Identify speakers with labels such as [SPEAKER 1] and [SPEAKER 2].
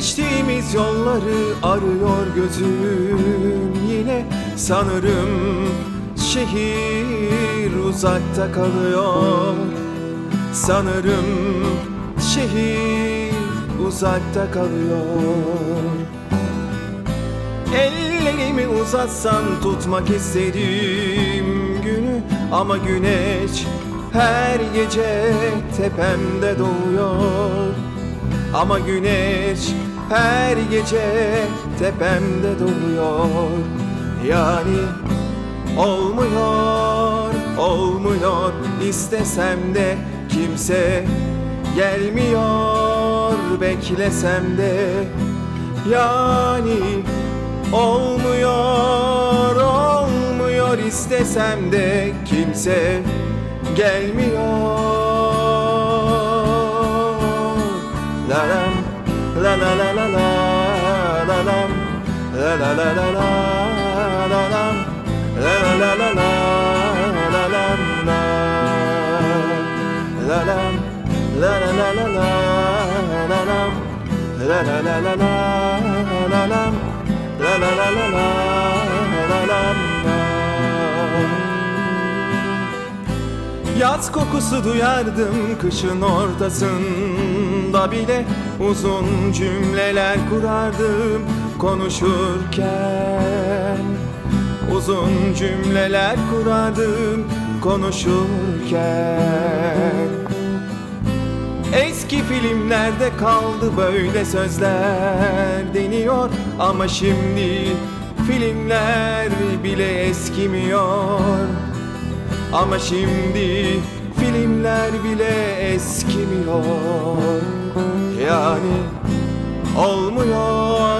[SPEAKER 1] Geçtiğimiz yolları arıyor gözüm yine. Sanırım şehir uzakta kalıyor. Sanırım şehir uzakta kalıyor. Ellerimi uzatsam tutmak istedim günü. Ama güneş her gece tepemde doğuyor. Ama güneş her gece tepemde doğuyor Yani olmuyor, olmuyor. İstesem de kimse gelmiyor. Beklesem de yani olmuyor olmuyor. İstesem de kimse gelmiyor Yaz kokusu duyardım kışın ortasında bile Uzun cümleler kurardım konuşurken Uzun cümleler kurardım konuşurken. Eski filmlerde kaldı böyle sözler deniyor Ama şimdi filmler bile eskimiyor. Ama şimdi filmler bile eskimiyor. Yani olmuyor,